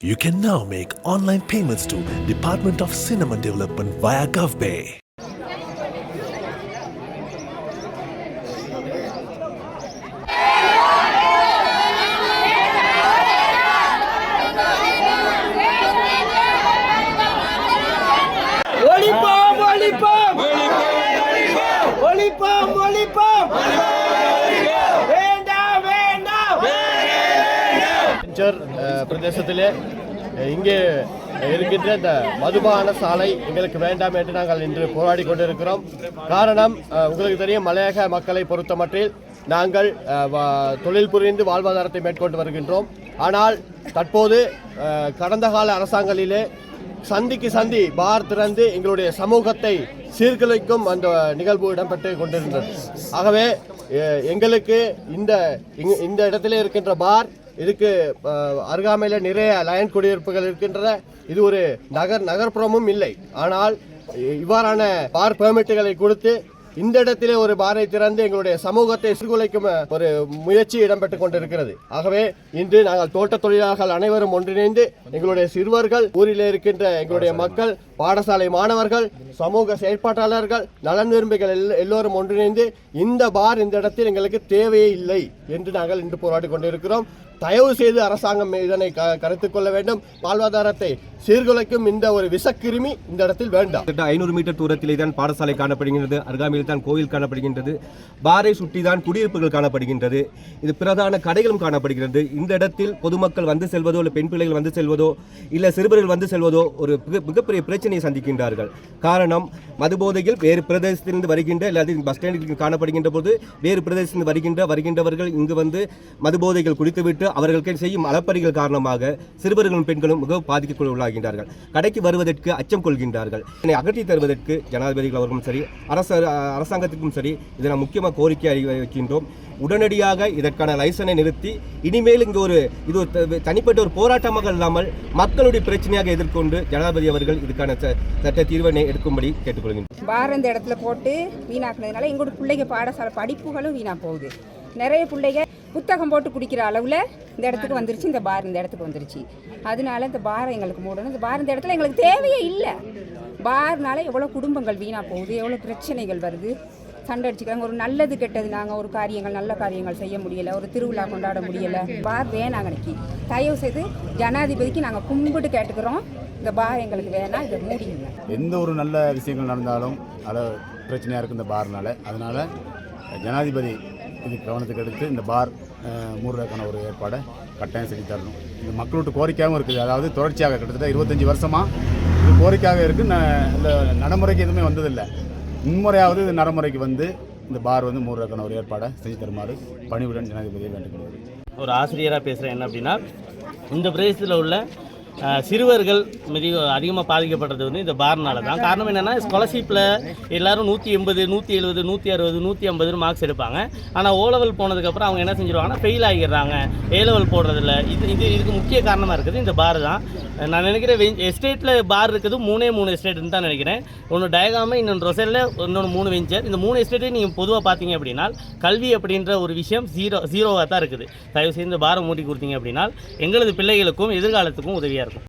You can now make online payments to Department of Cinema Development via GovPay. சென்ச்சர் பிரதேசத்திலே இங்கே இருக்கின்ற இந்த மதுபான சாலை எங்களுக்கு வேண்டாம் என்று நாங்கள் இன்று போராடி கொண்டிருக்கிறோம். காரணம் உங்களுக்கு தெரியும் மலையக மக்களை பொறுத்தமட்டில் நாங்கள் வா- தொழில் புரிந்து வாழ்வாதாரத்தை மேற்கொண்டு வருகின்றோம். ஆனால் தற்போது கடந்த கால அரசாங்கங்களிலே சந்திக்கு சந்தி பார் திறந்து எங்களுடைய சமூகத்தை சீர்குலைக்கும் அந்த நிகழ்வு இடம்பெற்று கொண்டிருந்தது. ஆகவே எங்களுக்கு இந்த இந்த இடத்திலே இருக்கின்ற பார் இதுக்கு அருகாமையில் நிறைய லயன் குடியிருப்புகள் இருக்கின்றன. இது ஒரு நகர் நகர்ப்புறமும் இல்லை. ஆனால் இவ்வாறான பார் பெர்மிட்டுகளை கொடுத்து இந்த இடத்திலே ஒரு பாரை திறந்து எங்களுடைய சமூகத்தை சீர்குலைக்கும் ஒரு முயற்சி இடம்பெற்றுக் கொண்டிருக்கிறது. ஆகவே இன்று நாங்கள் தோட்ட தொழிலாளர்கள் அனைவரும் ஒன்றிணைந்து எங்களுடைய சிறுவர்கள் ஊரில் இருக்கின்ற எங்களுடைய மக்கள் பாடசாலை மாணவர்கள் சமூக செயற்பாட்டாளர்கள் நலன் விரும்பிகள் எல்லோரும் ஒன்றிணைந்து இந்த பார் இந்த இடத்தில் எங்களுக்கு தேவையே இல்லை என்று நாங்கள் இன்று போராடி கொண்டிருக்கிறோம். தயவு செய்து அரசாங்கம் இதனை க- கொள்ள வேண்டும். வாழ்வாதாரத்தை சீர்குலைக்கும் இந்த ஒரு விஷக்கிருமி இந்த இடத்தில் வேண்டாம். கிட்டத்தட்ட ஐநூறு மீட்டர் தூரத்திலே தான் பாடசாலை காணப்படுகின்றது. அருகாமையில் தான் கோயில் காணப்படுகின்றது. பாரை சுற்றி தான் குடியிருப்புகள் காணப்படுகின்றது. இது பிரதான கடைகளும் காணப்படுகிறது. இந்த இடத்தில் பொதுமக்கள் வந்து செல்வதோ இல்லை பெண் பிள்ளைகள் வந்து செல்வதோ இல்லை சிறுவர்கள் வந்து செல்வதோ ஒரு மிகப்பெரிய பிரச்சனை பிரச்சனையை சந்திக்கின்றார்கள். காரணம் மதுபோதையில் வேறு பிரதேசத்திலிருந்து வருகின்ற அல்லது பஸ் ஸ்டாண்டில் காணப்படுகின்ற போது வேறு பிரதேசத்திலிருந்து வருகின்ற வருகின்றவர்கள் இங்கு வந்து மதுபோதைகள் குடித்துவிட்டு அவர்களுக்கு செய்யும் அலப்பறிகள் காரணமாக சிறுவர்களும் பெண்களும் மிகவும் பாதிக்கக்குள் உள்ளாகின்றார்கள் கடைக்கு வருவதற்கு அச்சம் கொள்கின்றார்கள். இதனை அகற்றி தருவதற்கு ஜனாதிபதிகள் அவர்களும் சரி அரசு அரசாங்கத்திற்கும் சரி இதை நாம் முக்கியமாக கோரிக்கை வைக்கின்றோம். உடனடியாக இதற்கான லைசனை நிறுத்தி இனிமேல் இங்கு ஒரு இது ஒரு தனிப்பட்ட ஒரு போராட்டமாக இல்லாமல் மக்களுடைய பிரச்சனையாக எதிர்கொண்டு ஜனாதிபதி அவர்கள் இதுக்கான ச- சட்ட தீர்வினை எடுக்கும்படி கேட்டுக்கொள்கின்றோம் பார் இந்த இடத்துல போட்டு வீணாக்குனதுனால எங்களோட பிள்ளைங்க பாடசாலை படிப்புகளும் வீணாக போகுது. நிறைய பிள்ளைங்க புத்தகம் போட்டு குடிக்கிற அளவில் இந்த இடத்துக்கு வந்துருச்சு இந்த பார் இந்த இடத்துக்கு வந்துருச்சு. அதனால இந்த பாரை எங்களுக்கு மூடணும். இந்த பார் இந்த இடத்துல எங்களுக்கு தேவையே இல்லை. பார்னால எவ்வளோ குடும்பங்கள் வீணாக போகுது எவ்வளோ பிரச்சனைகள் வருது. சண்டை அடிச்சுக்கிறாங்க. ஒரு நல்லது கெட்டது நாங்கள் ஒரு காரியங்கள் நல்ல காரியங்கள் செய்ய முடியலை ஒரு திருவிழா கொண்டாட முடியலை. பார் வேணாங்க இன்னைக்கு தயவு செய்து ஜனாதிபதிக்கு நாங்கள் கும்பிட்டு கேட்டுக்கிறோம். இந்த பார் எங்களுக்கு வேணாம் இதை மூடிங்க எந்த ஒரு நல்ல விஷயங்கள் நடந்தாலும் அதில் பிரச்சனையாக இருக்குது இந்த பார்னால. அதனால் ஜனாதிபதி இது கவனத்துக்கு எடுத்து இந்த பார் மூடுறதுக்கான ஒரு ஏற்பாடை கட்டாயம் செஞ்சு தரணும். இந்த மக்களோட கோரிக்கையாகவும் இருக்குது. அதாவது தொடர்ச்சியாக கிட்டத்தட்ட இருபத்தஞ்சி வருஷமாக இது கோரிக்கையாக இருக்குது ந இந்த நடைமுறைக்கு எதுவுமே வந்ததில்லை. முன்முறையாவது இது நடைமுறைக்கு வந்து இந்த பார் வந்து மூடுறதுக்கான ஒரு ஏற்பாடை செஞ்சு தருமாறு பணிவுடன் ஜனாதிபதியை வேண்டுகிறேன் ஒரு ஆசிரியராக பேசுகிறேன் என்ன அப்படின்னா இந்த பிரதேசத்தில் உள்ள சிறுவர்கள் மிக அதிகமாக பாதிக்கப்படுறது வந்து இந்த பார்னால தான். காரணம் என்னென்னா ஸ்காலர்ஷிப்பில் எல்லாரும் நூற்றி எண்பது நூற்றி எழுபது நூற்றி அறுபது நூற்றி ஐம்பது மார்க்ஸ் எடுப்பாங்க. ஆனால் ஓ லெவல் போனதுக்கப்புறம் அவங்க என்ன செஞ்சிருவாங்கன்னா ஃபெயில் ஆகிடுறாங்க. ஏ லெவல் போடுறதில்ல. இது இது இதுக்கு முக்கிய காரணமாக இருக்குது இந்த பார் தான். நான் நினைக்கிறேன் எஸ்டேட்டில் பார் இருக்குது மூணே மூணு எஸ்டேட்னு தான் நினைக்கிறேன். ஒன்று டயகாம இன்னொன்று ரொசலில் இன்னொன்று மூணு வெஞ்சர் இந்த மூணு எஸ்டேட்டையும் நீங்கள் பொதுவாக பார்த்தீங்க அப்படின்னா கல்வி அப்படின்ற ஒரு விஷயம் ஜீரோ ஜீரோவாக தான் இருக்குது. தயவு செய்து இந்த பாரம் மூட்டி கொடுத்தீங்க அப்படின்னா எங்களது பிள்ளைகளுக்கும் எதிர்காலத்துக்கும் உதவியாக இருக்கும்